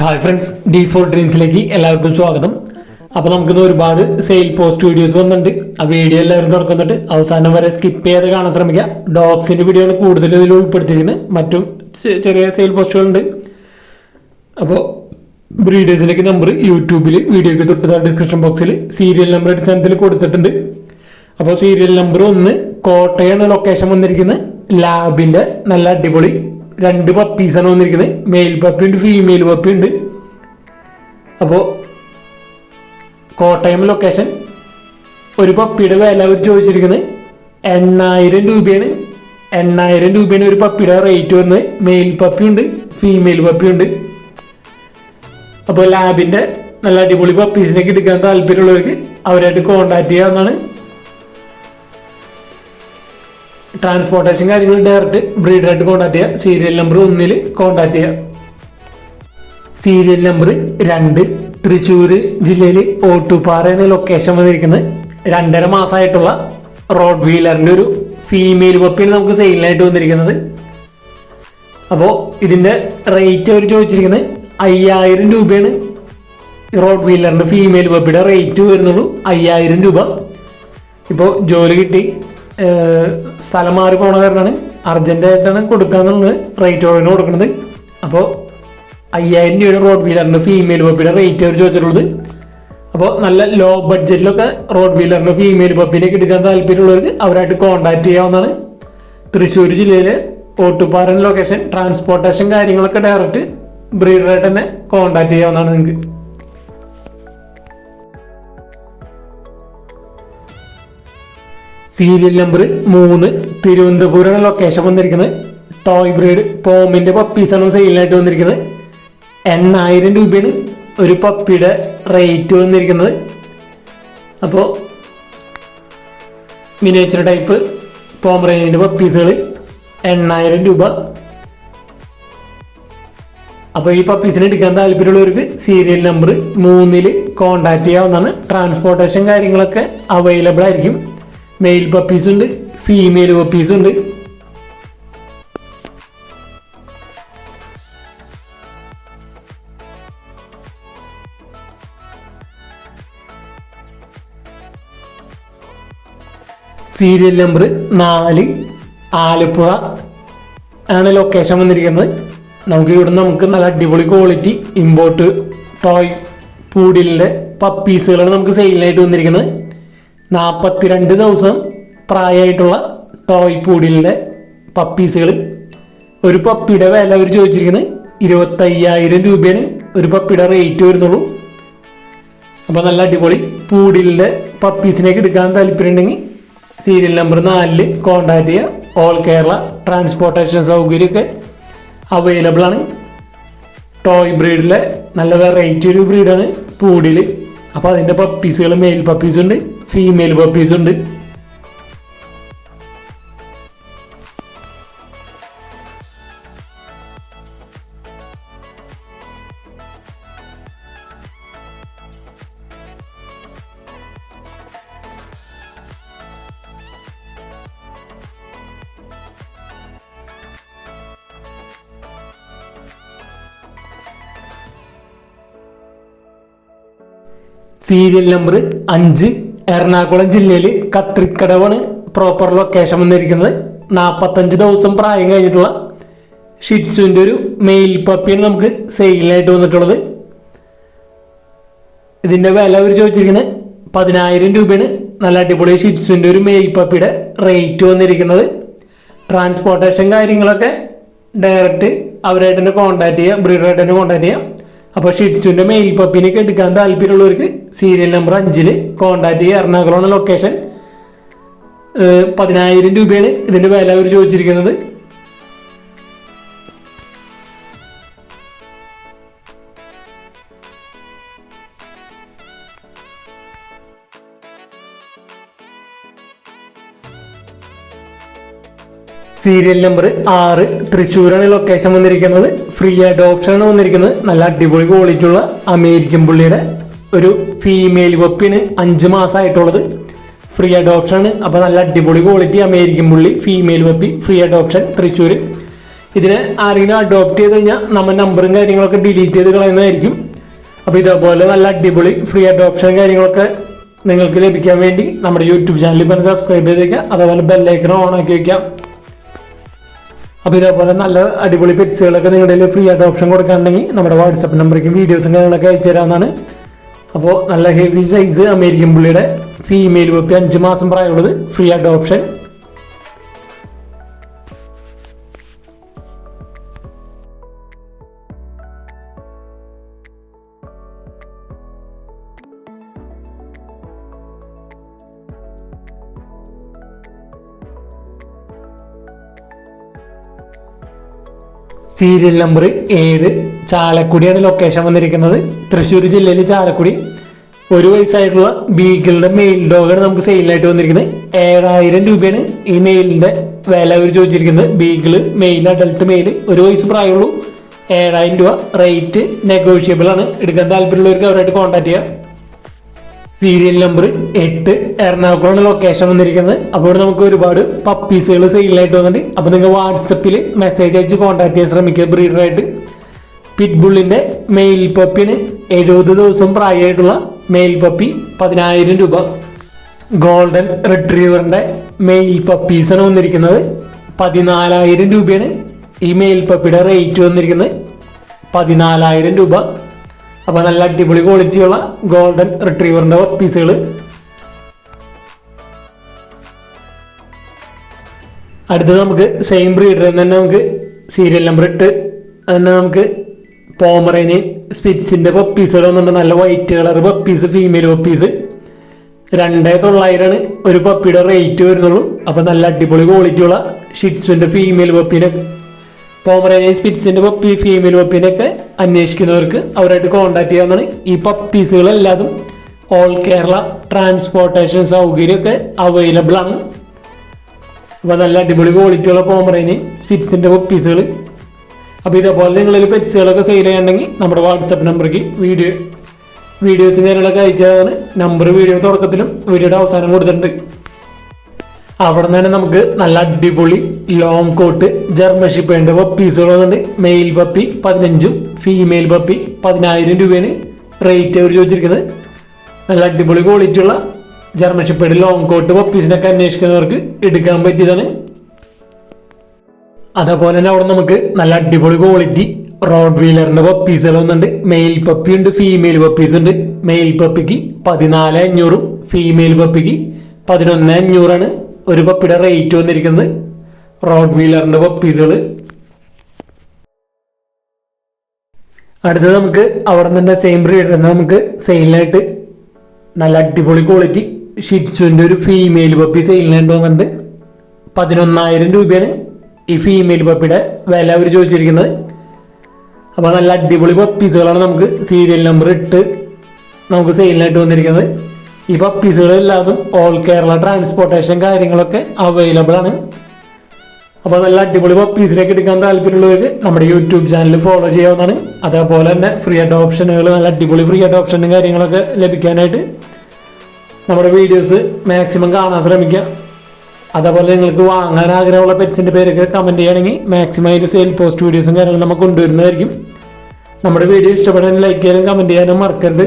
Hi friends D four ഡ്രീംസിലേക്ക് എല്ലാവർക്കും സ്വാഗതം. അപ്പോൾ നമുക്കിന്ന് ഒരുപാട് സെയിൽ പോസ്റ്റ് വീഡിയോസ് വന്നിട്ടുണ്ട്. ആ വീഡിയോ എല്ലാവരും തുറക്കുന്നുണ്ട് അവസാനം വരെ സ്കിപ്പ് ചെയ്ത് കാണാൻ ശ്രമിക്കുക. ഡോഗ്സിന്റെ വീഡിയോകൾ കൂടുതൽ ഇതിൽ ഉൾപ്പെടുത്തിയിരിക്കുന്നത്. മറ്റും ചെറിയ സെയിൽ പോസ്റ്റുകളുണ്ട് അപ്പോൾ ബ്രീഡേഴ്സിലേക്ക് നമ്പർ യൂട്യൂബിൽ വീഡിയോയ്ക്ക് തൊട്ട് ഡിസ്ക്രിപ്ഷൻ ബോക്സിൽ സീരിയൽ നമ്പർ അടിസ്ഥാനത്തിൽ കൊടുത്തിട്ടുണ്ട്. അപ്പോൾ സീരിയൽ നമ്പർ ഒന്ന് കോട്ടയാണ് ലൊക്കേഷൻ വന്നിരിക്കുന്നത്. ലാബിന്റെ നല്ല അടിപൊളി രണ്ട് പപ്പീസാണ് വന്നിരിക്കുന്നത് മെയിൽ പപ്പി ഉണ്ട് ഫീമെയിൽ പപ്പി ഉണ്ട്. അപ്പോൾ കോട്ടയം ലൊക്കേഷൻ ഒരു പപ്പിയുടെ വില അവർ ചോദിച്ചിരിക്കുന്നത് എണ്ണായിരം രൂപയാണ്. എണ്ണായിരം രൂപയാണ് ഒരു പപ്പിയുടെ റേറ്റ് വരുന്നത്. മെയിൽ പപ്പി ഉണ്ട് ഫീമെയിൽ പപ്പി ഉണ്ട്. അപ്പോൾ ലാബിന്റെ നല്ല അടിപൊളി പപ്പീസിനൊക്കെ എടുക്കാൻ താല്പര്യമുള്ളവർക്ക് അവരായിട്ട് കോണ്ടാക്ട് ചെയ്യാവുന്നതാണ്. ട്രാൻസ്പോർട്ടേഷൻ കാര്യങ്ങൾ ഡയറക്റ്റ് ബ്രീഡറായിട്ട് കോണ്ടാക്ട് ചെയ്യുക സീരിയൽ നമ്പർ ഒന്നിൽ കോണ്ടാക്ട് ചെയ്യുക സീരിയൽ നമ്പർ രണ്ട് തൃശ്ശൂർ ജില്ലയിൽ ഓട്ടുപാറ എന്ന ലൊക്കേഷൻ വന്നിരിക്കുന്നത്. രണ്ടര മാസമായിട്ടുള്ള റോഡ് വീലറിന്റെ ഒരു ഫീമെയിൽ പപ്പിയാണ് നമുക്ക് സെയിലിനായിട്ട് വന്നിരിക്കുന്നത്. അപ്പോൾ ഇതിന്റെ റേറ്റ് അവർ ചോദിച്ചിരിക്കുന്നത് അയ്യായിരം രൂപയാണ്. റോഡ് വീലറിന്റെ ഫീമെയിൽ പപ്പിയുടെ റേറ്റ് വരുന്നുള്ളൂ അയ്യായിരം രൂപ. ഇപ്പോൾ ജോലി കിട്ടി. സ്ഥലം മാറി പോണ കാരണമാണ് അർജന്റായിട്ടാണ് കൊടുക്കാന്നുള്ളത് റേറ്റ് ഓർഡറിന് കൊടുക്കുന്നത് അപ്പോൾ അയ്യായിരം രൂപയുടെ റോഡ് വീലറിന് ഫീമെയിൽ പപ്പിയുടെ റേറ്റ് അവർ ചോദിച്ചിട്ടുള്ളത്. അപ്പോൾ നല്ല ലോ ബഡ്ജറ്റിലൊക്കെ റോഡ് വീലറിന് ഫീമെയിൽ പപ്പിയിലേക്ക് എടുക്കാൻ താല്പര്യമുള്ളവർക്ക് അവരായിട്ട് കോൺടാക്ട് ചെയ്യാവുന്നതാണ്. തൃശ്ശൂർ ജില്ലയിലെ ഓട്ടുപാറൻ ലൊക്കേഷൻ ട്രാൻസ്പോർട്ടേഷൻ കാര്യങ്ങളൊക്കെ ഡയറക്റ്റ് ബ്രീഡറായിട്ട് തന്നെ കോൺടാക്ട് ചെയ്യാവുന്നതാണ് നിങ്ങൾക്ക് സീരിയൽ നമ്പർ മൂന്ന് തിരുവനന്തപുരം ലൊക്കേഷൻ വന്നിരിക്കുന്നത്. ടോയ് ബ്രീഡ് പോമിന്റെ പപ്പീസാണ് സെയിലായിട്ട് വന്നിരിക്കുന്നത്. എണ്ണായിരം രൂപയാണ് ഒരു പപ്പിയുടെ റേറ്റ് വന്നിരിക്കുന്നത്. അപ്പോൾ മിനിയേച്ചർ ടൈപ്പ് പോമറേനിന്റെ പപ്പീസുകൾ എണ്ണായിരം രൂപ. അപ്പോൾ ഈ പപ്പീസിനെ എടുക്കാൻ താല്പര്യമുള്ളവർക്ക് സീരിയൽ നമ്പർ മൂന്നിൽ കോൺടാക്റ്റ് ചെയ്യാവുന്നതാണ്. ട്രാൻസ്പോർട്ടേഷൻ കാര്യങ്ങളൊക്കെ അവൈലബിൾ ആയിരിക്കും. മെയിൽ പപ്പീസ് ഉണ്ട് ഫീമെയിൽ പപ്പീസ് ഉണ്ട്. സീരിയൽ നമ്പർ നാല് ആലപ്പുഴ. ആണ് ലൊക്കേഷൻ വന്നിരിക്കുന്നത്. നമുക്ക് ഇവിടെ നമുക്ക് നല്ല അടിപൊളി ക്വാളിറ്റി ഇമ്പോർട്ട് ടോയ് പൂഡിലിന്റെ പപ്പീസുകളാണ് നമുക്ക് സെയിലിനായിട്ട് വന്നിരിക്കുന്നത്. നാൽപ്പത്തിരണ്ട് ദിവസം പ്രായമായിട്ടുള്ള ടോയ് പൂഡിലിന്റെ പപ്പീസുകൾ ഒരു പപ്പിയുടെ വില അവർ ചോദിച്ചിരിക്കുന്നത് ഇരുപത്തയ്യായിരം രൂപയാണ്. ഒരു പപ്പിയുടെ റേറ്റ് വരുന്നുള്ളൂ. അപ്പോൾ നല്ല അടിപൊളി പൂഡിലിന്റെ പപ്പീസിനേക്ക് എടുക്കാൻ താല്പര്യമുണ്ടെങ്കിൽ സീരിയൽ നമ്പർ നാലിൽ കോൺടാക്ട് ചെയ്യുക. ഓൾ കേരള ട്രാൻസ്പോർട്ടേഷൻ സൗകര്യമൊക്കെ അവൈലബിൾ ആണ്. ടോയ് ബ്രീഡിലെ നല്ല വെറൈറ്റി ഒരു ബ്രീഡാണ് പൂഡിൽ അപ്പോൾ അതിന്റെ പപ്പീസുകൾ മെയിൽ പപ്പീസ് ഉണ്ട് ഫീമെയിൽ പപ്പീസ് ഉണ്ട്. സീരിയൽ നമ്പർ അഞ്ച്. എറണാകുളം ജില്ലയിൽ കത്രിക്കടവാണ് പ്രോപ്പർ ലൊക്കേഷൻ വന്നിരിക്കുന്നത്. നാൽപ്പത്തഞ്ച് ദിവസം പ്രായം കഴിഞ്ഞിട്ടുള്ള ഷിറ്റ്സുവിന്റെ ഒരു മെയിൽ പപ്പിയാണ് നമുക്ക് സെയിലിനായിട്ട് വന്നിട്ടുള്ളത്. ഇതിന്റെ വില അവർ ചോദിച്ചിരിക്കുന്നത് പതിനായിരം രൂപയാണ്. നല്ല അടിപൊളി ഷിറ്റ്സുവിന്റെ ഒരു മെയിൽ പപ്പിയുടെ റേറ്റ് വന്നിരിക്കുന്നത്. ട്രാൻസ്പോർട്ടേഷൻ കാര്യങ്ങളൊക്കെ ഡയറക്റ്റ് അവരായിട്ട് തന്നെ കോൺടാക്ട് ചെയ്യാം ബ്രീഡറായിട്ട് തന്നെ കോൺടാക്ട് ചെയ്യാം. അപ്പോൾ ഷിറ്റ്സുവിന്റെ മെയിൽ പപ്പിനെ എടുക്കാൻ താല്പര്യമുള്ളവർക്ക് സീരിയൽ നമ്പർ അഞ്ചിൽ കോൺടാക്ട് ചെയ്യുക എറണാകുളമാണ് ലൊക്കേഷൻ പതിനായിരം രൂപയാണ് ഇതിന്റെ വില അവർ ചോദിച്ചിരിക്കുന്നത്. സീരിയൽ നമ്പർ ആറ് തൃശ്ശൂരാണ് ലൊക്കേഷൻ വന്നിരിക്കുന്നത്. ഫ്രീ അഡോപ്ഷൻ ആണ് വന്നിരിക്കുന്നത്. നല്ല അടിപൊളി ക്വാളിറ്റി ഉള്ള അമേരിക്കൻ പുള്ളിയുടെ ഒരു ഫീമെയിൽ വെപ്പിന് അഞ്ച് മാസമായിട്ടുള്ളത് ഫ്രീ അഡോപ്ഷൻ ആണ്. അപ്പോൾ നല്ല അടിപൊളി ക്വാളിറ്റി അമേരിക്കൻ പുള്ളി ഫീമെയിൽ വെപ്പി ഫ്രീ ആയിട്ട് ഓപ്ഷൻ തൃശ്ശൂർ ഇതിനെ ആരെങ്കിലും അഡോപ്റ്റ് ചെയ്ത് കഴിഞ്ഞാൽ നമ്മൾ നമ്പറും കാര്യങ്ങളൊക്കെ ഡിലീറ്റ് ചെയ്ത് കളയുന്നതായിരിക്കും. അപ്പോൾ ഇതേപോലെ നല്ല അടിപൊളി ഫ്രീ അഡോപ്ഷൻ കാര്യങ്ങളൊക്കെ നിങ്ങൾക്ക് ലഭിക്കാൻ വേണ്ടി നമ്മുടെ യൂട്യൂബ് ചാനലിൽ പറഞ്ഞ് സബ്സ്ക്രൈബ് ചെയ്തേക്കുക അതേപോലെ ബെല്ലൈക്കൺ ഓൺ ആക്കി വയ്ക്കാം അപ്പോൾ ഇതേപോലെ നല്ല അടിപൊളി പെറ്റ്സുകളൊക്കെ നിങ്ങളുടെ ഫ്രീ ആയിട്ട് ഓപ്ഷൻ കൊടുക്കാനുണ്ടെങ്കിൽ നമ്മുടെ വാട്സപ്പ് നമ്പറേക്കും വീഡിയോസും കാര്യങ്ങളൊക്കെ അയച്ചു തരാമെന്നാണ് അപ്പോൾ നല്ല ഹെവി സൈസ് അമേരിക്കൻ പുള്ളിയുടെ ഫീമെയിൽ പപ്പി അഞ്ച് മാസം പ്രായമുള്ളത് ഫ്രീ ആയിട്ട് ഓപ്ഷൻ സീരിയൽ നമ്പർ ഏഴ്. ചാലക്കുടിയാണ് ലൊക്കേഷൻ വന്നിരിക്കുന്നത്. തൃശ്ശൂർ ജില്ലയിൽ ചാലക്കുടി. ഒരു വയസ്സായിട്ടുള്ള ബീഗിളുടെ മെയിൽ ഡോഗാണ് നമുക്ക് സെയിലായിട്ട് വന്നിരിക്കുന്നത്. ഏഴായിരം രൂപയാണ് ഈ മെയിലിന്റെ വില അവർ ചോദിച്ചിരിക്കുന്നത്. ബീഗിൾ മെയിൽ അഡൽട്ട് മെയിൽ ഒരു വയസ്സ് പ്രായമുള്ളൂ. ഏഴായിരം രൂപ റേറ്റ് നെഗോഷ്യബിൾ ആണ്. എടുക്കാൻ താല്പര്യമുള്ളവർക്ക് അവരായിട്ട് കോൺടാക്ട് ചെയ്യാം. സീരിയൽ നമ്പർ എട്ട് എറണാകുളമാണ് ലൊക്കേഷൻ വന്നിരിക്കുന്നത്. അപ്പോൾ നമുക്ക് ഒരുപാട് പപ്പീസുകൾ സെയിലായിട്ട് വന്നിട്ടുണ്ട്. അപ്പോൾ നിങ്ങൾ വാട്സപ്പിൽ മെസ്സേജ് അയച്ച് കോൺടാക്ട് ചെയ്യാൻ ശ്രമിക്കുക ബ്രീഡറായിട്ട്. പിറ്റ്ബുള്ളിന്റെ മെയിൽ പപ്പിന് എഴുപത് ദിവസം പ്രായമായിട്ടുള്ള മെയിൽ പപ്പി പതിനായിരം രൂപ. ഗോൾഡൻ റിട്രീവറിന്റെ മെയിൽ പപ്പീസാണ് വന്നിരിക്കുന്നത്. പതിനാലായിരം രൂപയാണ് ഈ മെയിൽ പപ്പിയുടെ റേറ്റ് വന്നിരിക്കുന്നത്. പതിനാലായിരം രൂപ. അപ്പോൾ നല്ല അടിപൊളി ക്വാളിറ്റിയുള്ള ഗോൾഡൻ റിട്രീവറിന്റെ പീസുകൾ അടുത്തത് നമുക്ക് സെയിം ബ്രീഡർ തന്നെ നമുക്ക് സീരിയൽ നമ്പർ ഇട്ട് തന്നെ നമുക്ക് പോമറേനി സ്പിറ്റ്സിന്റെ പപ്പീസുകൾ വന്നിട്ടുണ്ട്. നല്ല white colour puppies female puppies രണ്ടേ തൊള്ളായിരമാണ് ഒരു പപ്പിയുടെ റേറ്റ് വരുന്നുള്ളൂ. അപ്പം നല്ല അടിപൊളി ക്വാളിറ്റിയുള്ള ഷിറ്റ്സുവിന്റെ ഫീമെയിൽ പപ്പീനെ പോമറേനിയൻ സ്പിറ്റ്സിന്റെ പപ്പി ഫീമെയിൽ പപ്പീനെയൊക്കെ അന്വേഷിക്കുന്നവർക്ക് അവരായിട്ട് കോൺടാക്ട് ചെയ്യാവുന്നതാണ്. ഈ പപ്പീസുകളെല്ലാതും ഓൾ കേരള ട്രാൻസ്പോർട്ടേഷൻ സൗകര്യമൊക്കെ അവൈലബിൾ ആണ്. അപ്പോൾ നല്ല അടിപൊളി ക്വാളിറ്റിയുള്ള പോമറേനിയൻ സ്പിറ്റ്സിന്റെ പപ്പീസുകൾ അപ്പോൾ ഇതേപോലെ നിങ്ങളിൽ പെറ്റ്സുകളൊക്കെ സെയിൽ ചെയ്യണമെങ്കിൽ നമ്മുടെ വാട്സപ്പ് നമ്പർക്ക് വീഡിയോ വീഡിയോസും കാര്യങ്ങളൊക്കെ അയച്ചതാണ് നമ്പർ വീഡിയോ തുടക്കത്തിലും വീഡിയോയുടെ അവസാനം കൊടുത്തിട്ടുണ്ട്. അവിടെ നിന്ന് തന്നെ നമുക്ക് നല്ല അടിപൊളി ലോങ് കോട്ട് ജർമ്മൻഷിപ്പേണ്ട പപ്പീസുകൾ വന്നിട്ടുണ്ട് മെയിൽ പപ്പി പതിനഞ്ചും ഫീമെയിൽ പപ്പി പതിനായിരം രൂപയാണ് റേറ്റ് അവർ ചോദിച്ചിരിക്കുന്നത്. നല്ല അടിപൊളി ക്വാളിറ്റി ഉള്ള ജർമ്മൻഷിപ്പേഡ് ലോങ് കോട്ട് പപ്പീസിനൊക്കെ അന്വേഷിക്കുന്നവർക്ക് എടുക്കാൻ പറ്റിയതാണ്. അതേപോലെ തന്നെ അവിടെ നമുക്ക് നല്ല അടിപൊളി ക്വാളിറ്റി റോഡ് വീലറിന്റെ പപ്പീസുകൾ മെയിൽ പപ്പി ഉണ്ട് ഫീമെയിൽ പപ്പീസ് ഉണ്ട്. മെയിൽ പപ്പിക്ക് പതിനാല് അഞ്ഞൂറും ഫീമെയിൽ പപ്പിക്ക് പതിനൊന്ന് അഞ്ഞൂറാണ്. ഒരു പപ്പിയുടെ റേറ്റ് വന്നിരിക്കുന്നത്. റോഡ് വീലറിന്റെ പപ്പീസുകൾ അടുത്തത് നമുക്ക് അവിടെ നിന്ന് സെയിം ബ്രീഡ് നമുക്ക് സെയിലിനായിട്ട് നല്ല അടിപൊളി ക്വാളിറ്റി ഷിറ്റ്സുവിന്റെ ഒരു ഫീമെയിൽ പപ്പി സെയിലിനായിട്ട് വന്നിട്ടുണ്ട്. പതിനൊന്നായിരം രൂപയാണ് ഈ ഫീമെയിൽ പപ്പിയുടെ വില അവർ ചോദിച്ചിരിക്കുന്നത്. അപ്പോൾ നല്ല അടിപൊളി പപ്പീസുകളാണ് നമുക്ക് സീരിയൽ നമ്പർ ഇട്ട് നമുക്ക് സെയിലിനായിട്ട് വന്നിരിക്കുന്നത്. ഈ പപ്പീസുകളെല്ലാതും ഓൾ കേരള ട്രാൻസ്പോർട്ടേഷൻ കാര്യങ്ങളൊക്കെ അവൈലബിൾ ആണ്. അപ്പോൾ നല്ല അടിപൊളി പപ്പീസിലേക്ക് എടുക്കാൻ താല്പര്യമുള്ളവർക്ക് നമ്മുടെ യൂട്യൂബ് ചാനൽ ഫോളോ ചെയ്യാവുന്നതാണ്. അതേപോലെ തന്നെ ഫ്രീ ആയിട്ട് ഓപ്ഷനുകൾ നല്ല അടിപൊളി ഫ്രീ ആയിട്ട് ഓപ്ഷനും കാര്യങ്ങളൊക്കെ ലഭിക്കാനായിട്ട് നമ്മുടെ വീഡിയോസ് മാക്സിമം കാണാൻ ശ്രമിക്കുക. അതേപോലെ നിങ്ങൾക്ക് വാങ്ങാൻ ആഗ്രഹമുള്ള പെറ്റ്സിന്റെ പേരൊക്കെ കമന്റ് ചെയ്യുകയാണെങ്കിൽ മാക്സിമം അതിൽ സെയിൽ പോസ്റ്റ് വീഡിയോസും കാര്യങ്ങളും നമുക്ക് കൊണ്ടുവരുന്നതായിരിക്കും. നമ്മുടെ വീഡിയോ ഇഷ്ടപ്പെടാൻ ലൈക്ക് ചെയ്യാനും കമന്റ് ചെയ്യാനും മറക്കരുത്.